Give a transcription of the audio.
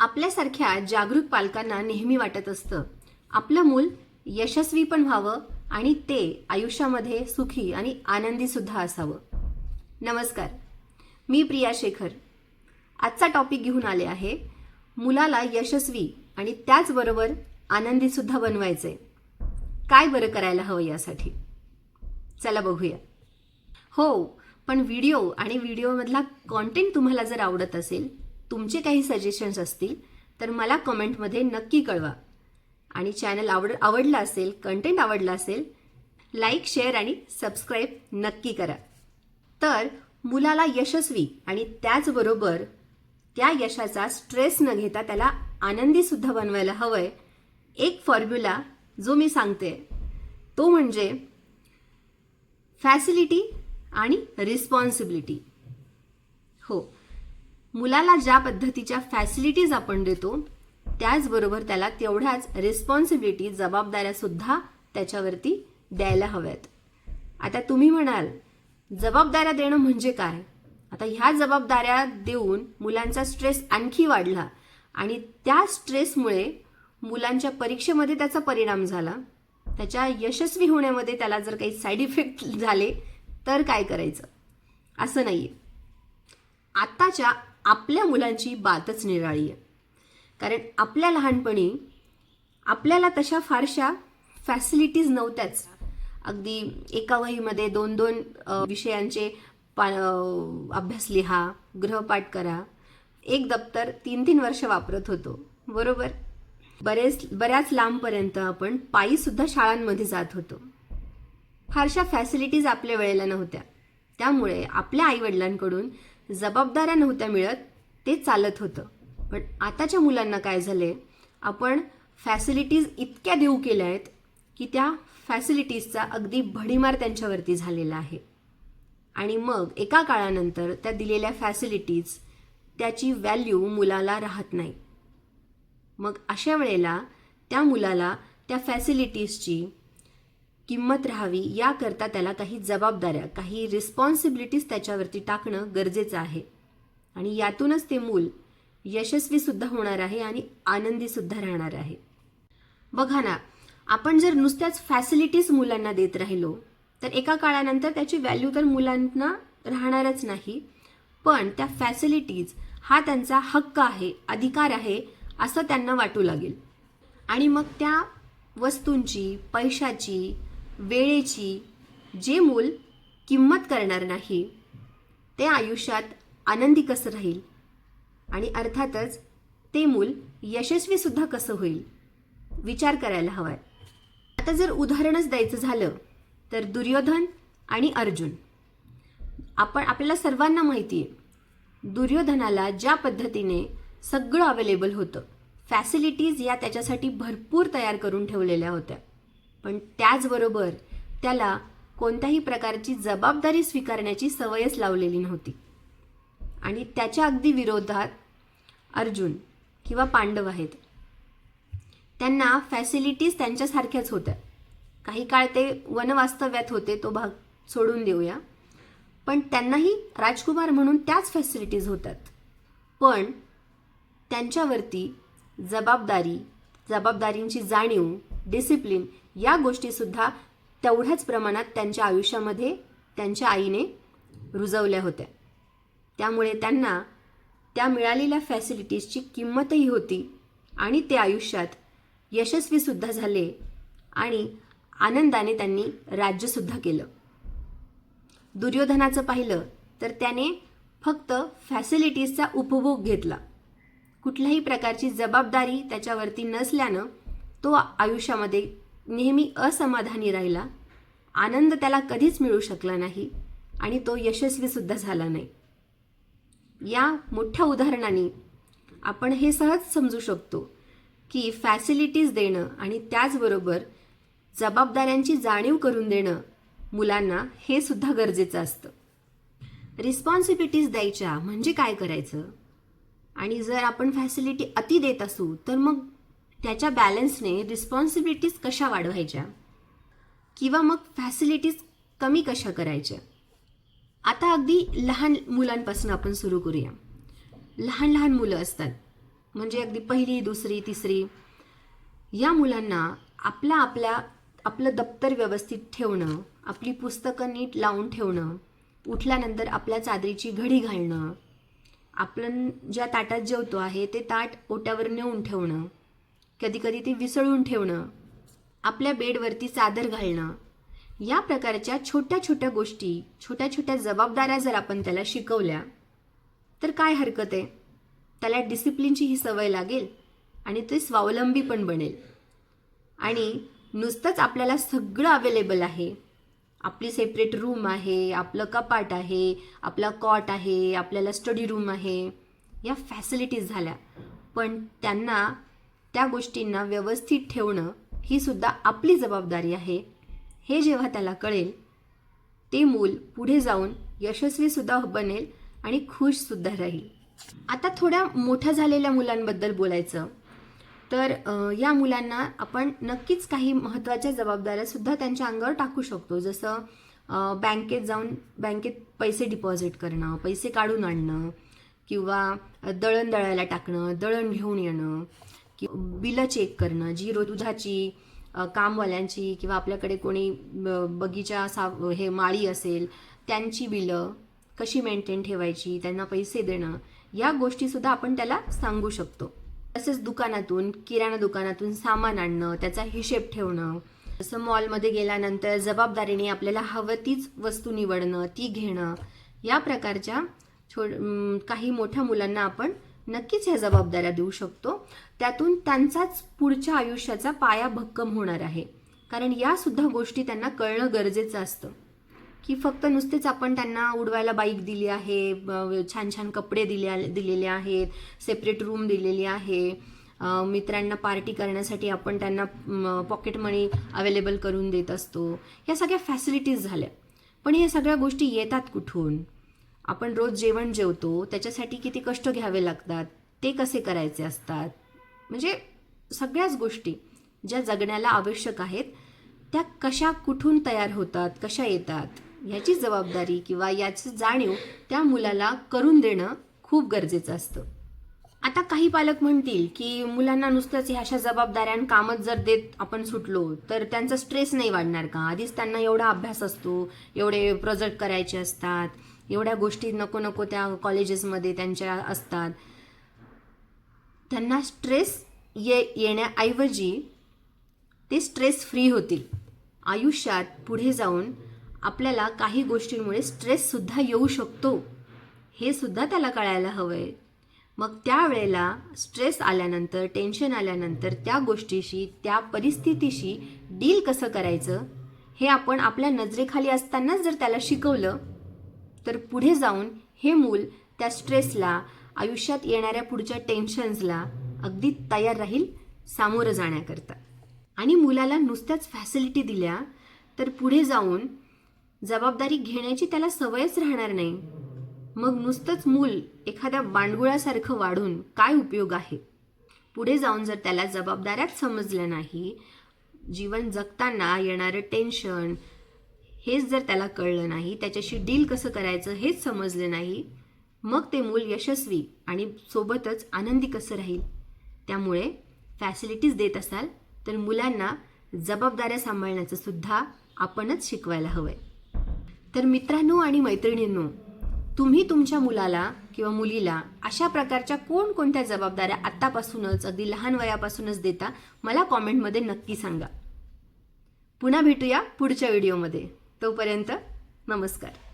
आपल्यासारख्या जागरूक पालकांना नेहमी वाटत असतं. आपलं मूल यशस्वी पण व्हावं आणि ते आयुष्यामध्ये सुखी आणि आनंदी सुद्धा असावं. नमस्कार. मी प्रिया शेखर. आजचा टॉपिक घेऊन आले आहे मुलाला यशस्वी आणि त्याचबरोबर आनंदी सुद्धा बनवायचे काय बरं करायला हवं यासाठी? चला बघूया. हो पण व्हिडिओ आणि व्हिडिओमधला कॉन्टेंट तुम्हाला जर आवडत असेल तुमचे काही सजेशन्स असतील तर मला कमेंटमध्ये नक्की कळवा. आणि चॅनल आवड आवडला असेल कंटेंट आवडला असेल लाईक शेअर आणि सबस्क्राईब नक्की करा. तर मुलाला यशस्वी आणि त्याचबरोबर त्या यशाचा स्ट्रेस न घेता त्याला आनंदीसुद्धा बनवायला हवं आहे एक फॉर्म्युला जो मी सांगते तो म्हणजे फॅसिलिटी आणि रिस्पॉन्सिबिलिटी हो. मुलाला ज्या पद्धतीच्या फॅसिलिटीज आपण देतो त्याचबरोबर त्याला तेवढ्याच रिस्पॉन्सिबिलिटी जबाबदाऱ्यासुद्धा त्याच्यावरती द्यायला हव्यात. आता तुम्ही म्हणाल जबाबदाऱ्या देणं म्हणजे काय? आता ह्या जबाबदाऱ्या देऊन मुलांचा स्ट्रेस आणखी वाढला आणि त्या स्ट्रेसमुळे मुलांच्या परीक्षेमध्ये त्याचा परिणाम झाला. त्याच्या यशस्वी होण्यामध्ये त्याला जर काही साईड इफेक्ट झाले तर काय करायचं? असं नाही आहे आत्ताच्या आपल्या मुलांची बातच निराळी आहे. कारण आपल्या लहानपणी आपल्याला तशा फारशा फॅसिलिटीज नव्हत्याच. अगदी एका वहीमध्ये दोन दोन विषयांचे पा अभ्यास लिहा गृहपाठ करा. एक दप्तर तीन तीन वर्ष वापरत होतो. बरोबर? बरेच बऱ्याच लांबपर्यंत आपण पायी सुद्धा शाळांमध्ये जात होतो. फारशा फॅसिलिटीज आपल्या वेळेला नव्हत्या. त्यामुळे आपल्या आईवडिलांकडून जबाबदाऱ्या नव्हत्या मिळत ते चालत होतं. पण आताच्या मुलांना काय झाले आपण फॅसिलिटीज इतक्या देऊ केल्या आहेत की त्या फॅसिलिटीजचा अगदी भडीमार त्यांच्यावरती झालेला आहे. आणि मग एका काळानंतर त्या दिलेल्या फॅसिलिटीज त्याची व्हॅल्यू मुलाला राहत नाही. मग अशा वेळेला त्या मुलाला त्या फॅसिलिटीजची किंमत राहावी याकरता त्याला काही जबाबदाऱ्या काही रिस्पॉन्सिबिलिटीज त्याच्यावरती टाकणं गरजेचं आहे. आणि यातूनच ते मूल यशस्वीसुद्धा होणार आहे आणि आनंदीसुद्धा राहणार आहे. बघा ना आपण जर नुसत्याच फॅसिलिटीज मुलांना देत राहिलो तर एका काळानंतर त्याची व्हॅल्यू तर मुलांना राहणारच नाही. पण त्या फॅसिलिटीज हा त्यांचा हक्क आहे अधिकार आहे असं त्यांना वाटू लागेल. आणि मग त्या वस्तूंची पैशाची वेळेची जे मूल किंमत करणार नाही ते आयुष्यात आनंदी कसं राहील? आणि अर्थातच ते मूल यशस्वीसुद्धा कसं होईल? विचार करायला हवाय. आता जर उदाहरणच द्यायचं झालं तर दुर्योधन आणि अर्जुन. आपण आपल्याला सर्वांना माहिती आहे दुर्योधनाला ज्या पद्धतीने सगळं अवेलेबल होतं फॅसिलिटीज या त्याच्यासाठी भरपूर तयार करून ठेवलेल्या होत्या. पण त्याचबरोबर त्याला कोणत्याही प्रकारची जबाबदारी स्वीकारण्याची सवयच लावलेली नव्हती. आणि त्याच्या अगदी विरोधात अर्जुन किंवा पांडव आहेत. त्यांना फॅसिलिटीज त्यांच्यासारख्याच होत्या. काही काळ ते वनवास्तव्यात होते तो भाग सोडून देऊया. पण त्यांनाही राजकुमार म्हणून त्याच फॅसिलिटीज होतात पण त्यांच्यावरती जबाबदारी जबाबदारींची जाणीव डिसिप्लिन या गोष्टीसुद्धा तेवढ्याच प्रमाणात त्यांच्या आयुष्यामध्ये त्यांच्या आईने रुजवल्या होत्या. त्यामुळे त्यांना त्या मिळालेल्या फॅसिलिटीजची किंमतही होती आणि ते आयुष्यात यशस्वीसुद्धा झाले आणि आनंदाने त्यांनी राज्यसुद्धा केलं. दुर्योधनाचं पाहिलं तर त्याने फक्त फॅसिलिटीजचा उपभोग घेतला. कुठल्याही प्रकारची जबाबदारी त्याच्यावरती नसल्यानं तो आयुष्यामध्ये नेहमी असमाधानी राहिला. आनंद त्याला कधीच मिळू शकला नाही आणि तो यशस्वीसुद्धा झाला नाही. या मोठ्या उदाहरणाने आपण हे सहज समजू शकतो की फॅसिलिटीज देणं आणि त्याचबरोबर जबाबदाऱ्यांची जाणीव करून देणं मुलांना हे सुद्धा गरजेचं असतं. रिस्पॉन्सिबिलिटीज द्यायच्या म्हणजे काय करायचं? आणि जर आपण फॅसिलिटी अति देत असू तर मग त्याच्या बॅलन्सने रिस्पॉन्सिबिलिटीज कशा वाढवायच्या? किंवा मग फॅसिलिटीज कमी कशा करायच्या? आता अगदी लहान मुलांपासून आपण सुरू करूया. लहान लहान मुलं असतात. म्हणजे अगदी पहिली दुसरी तिसरी. या मुलांना आपल्या आपल्या आपलं दप्तर व्यवस्थित ठेवणं आपली पुस्तकं नीट लावून ठेवणं उठल्यानंतर आपल्या चादरीची घडी घालणं आपण ज्या ताटात जेवतो आहे ते ताट ओट्यावर नेऊन ठेवणं कधीकधी ते विसळून ठेवणं आपल्या बेडवरती चादर घालणं या प्रकारच्या छोट्या छोट्या गोष्टी छोट्या छोट्या जबाबदाऱ्या जर आपण त्याला शिकवल्या तर काय हरकत आहे? त्याला डिसिप्लिनची ही सवय लागेल आणि ते स्वावलंबी पण बनेल. आणि नुसतंच आपल्याला सगळं अवेलेबल आहे. आपली सेपरेट रूम आहे आपलं कपाट आहे आपला कॉट आहे आपल्याला स्टडी रूम आहे. या फॅसिलिटीज झाल्या. पण त्यांना त्या गोष्टींना व्यवस्थित ठेवणं ही सुद्धा आपली जबाबदारी आहे. हे जेव्हा त्याला कळेल ते मूल पुढे जाऊन यशस्वीसुद्धा बनेल आणि खुशसुद्धा राहील. आता थोड्या मोठ्या झालेल्या मुलांबद्दल बोलायचं तर या मुलांना आपण नक्कीच काही महत्त्वाच्या जबाबदाऱ्यासुद्धा त्यांच्या अंगावर टाकू शकतो. जसं बँकेत जाऊन बँकेत पैसे डिपॉझिट करणं पैसे काढून आणणं किंवा दळण दळायला टाकणं दळण घेऊन येणं. की बिलं चेक करणं जी दुधाची कामवाल्यांची किंवा आपल्याकडे कोणी ब- बगीचा सा हे माळी असेल त्यांची बिलं कशी मेंटेन ठेवायची त्यांना पैसे देणं या गोष्टीसुद्धा आपण त्याला सांगू शकतो. तसेच दुकानातून किराणा दुकानातून सामान आणणं त्याचा हिशेब ठेवणं जसं मॉलमध्ये गेल्यानंतर जबाबदारीने आपल्याला हवं तीच वस्तू निवडणं ती घेणं या प्रकारच्या छो काही मोठ्या मुलांना आपण नक्कीच ह्या जबाबदाऱ्या देऊ शकतो. त्यातून त्यांचाच पुढच्या आयुष्याचा पाया भक्कम होणार आहे. कारण यासुद्धा गोष्टी त्यांना कळणं गरजेचं असतं. की फक्त नुसतेच आपण त्यांना उडवायला बाईक दिली आहे छान छान कपडे दिले दिलेले आहेत सेपरेट रूम दिलेली आहे मित्रांना पार्टी करण्यासाठी आपण त्यांना पॉकेट मनी अवेलेबल करून देत असतो. ह्या सगळ्या फॅसिलिटीज झाल्या. पण ह्या सगळ्या गोष्टी येतात कुठून? आपण रोज जेवण जेवतो त्याच्यासाठी किती कष्ट घ्यावे लागतात ते कसे करायचे असतात? म्हणजे सगळ्याच गोष्टी ज्या जगण्याला आवश्यक आहेत त्या कशा कुठून तयार होतात कशा येतात ह्याची जबाबदारी किंवा याची जाणीव त्या मुलाला करून देणं खूप गरजेचं असतं. आता काही पालक म्हणतील की मुलांना नुसतंच ह्या अशा जबाबदाऱ्या कामच जर देत आपण सुटलो तर त्यांचा स्ट्रेस नाही वाढणार का? आधीच त्यांना एवढा अभ्यास असतो एवढे प्रोजेक्ट करायचे असतात. एवढ्या गोष्टी नको नको त्या कॉलेजेसमध्ये त्यांच्या असतात. त्यांना स्ट्रेस ये येण्याऐवजी ते स्ट्रेस फ्री होतील. आयुष्यात पुढे जाऊन आपल्याला काही गोष्टींमुळे स्ट्रेससुद्धा येऊ शकतो. हे सुद्धा त्याला कळायला हवं आहे मग त्यावेळेला स्ट्रेस आल्यानंतर टेन्शन आल्यानंतर त्या गोष्टीशी त्या परिस्थितीशी डील कसं करायचं? हे आपण आपल्या नजरेखाली असतानाच जर त्याला शिकवलं तर पुढे जाऊन हे मूल त्या स्ट्रेसला आयुष्यात येणाऱ्या पुढच्या टेन्शन्सला अगदी तयार राहील सामोरं जाण्याकरता. आणि मुलाला नुसत्याच फॅसिलिटी दिल्या तर पुढे जाऊन जबाबदारी घेण्याची त्याला सवयच राहणार नाही. मग नुसतंच मूल एखाद्या बांडगुळासारखं वाढून काय उपयोग आहे? पुढे जाऊन जर त्याला जबाबदाऱ्याच समजल्या नाही जीवन जगताना येणारं टेन्शन हेच जर त्याला कळलं नाही त्याच्याशी डील कसं करायचं हेच समजलं नाही मग ते मूल यशस्वी आणि सोबतच आनंदी कसं राहील? त्यामुळे फॅसिलिटीज देत असाल तर मुलांना जबाबदाऱ्या सांभाळण्याचं सुद्धा आपणच शिकवायला हवंय. तर मित्रांनो आणि मैत्रिणींनो तुम्ही तुमच्या मुलाला किंवा मुलीला अशा प्रकारच्या कोणकोणत्या जबाबदाऱ्या आत्तापासूनच अगदी लहान वयापासूनच देता मला कॉमेंटमध्ये नक्की सांगा. पुन्हा भेटूया पुढच्या व्हिडिओमध्ये तोपर्यंत नमस्कार.